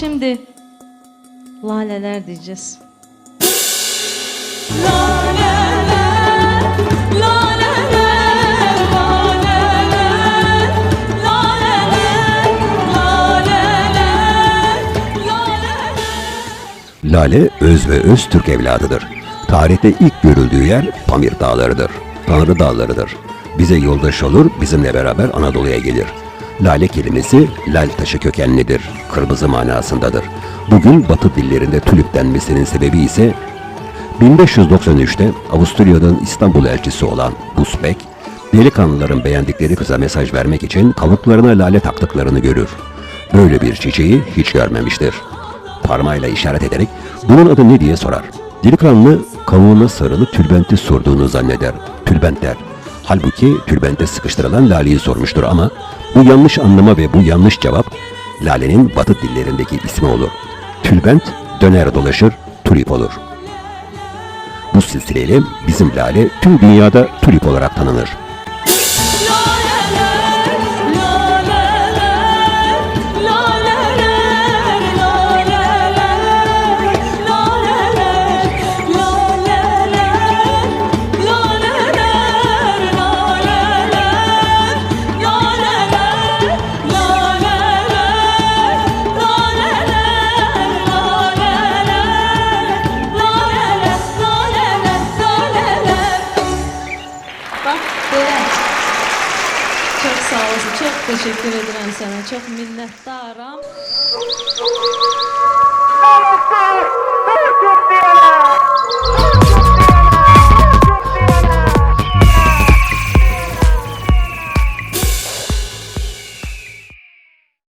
Şimdi laleler diyeceğiz. Lale öz ve öz Türk evladıdır. Tarihte ilk görüldüğü yer Pamir Dağları'dır. Tanrı Dağları'dır. Bize yoldaş olur, bizimle beraber Anadolu'ya gelir. Lale kelimesi lal taşı kökenlidir, kırmızı manasındadır. Bugün Batı dillerinde tulip denmesinin sebebi ise 1593'te Avusturya'dan İstanbul elçisi olan Busbek, delikanlıların beğendikleri kıza mesaj vermek için kavuklarına lale taktıklarını görür. Böyle bir çiçeği hiç görmemiştir. Parmağıyla işaret ederek bunun adı ne diye sorar. Delikanlı kavuğuna sarılı tülbenti sorduğunu zanneder. Tülbent der. Halbuki tülbente sıkıştırılan laleyi sormuştur ama bu yanlış anlama ve bu yanlış cevap lalenin batı dillerindeki ismi olur. Tülbent döner dolaşır, tulip olur. Bu silsileyle bizim lale tüm dünyada tulip olarak tanınır. Sağ olasın. Çok teşekkür ederim sana. Çok minnettarım.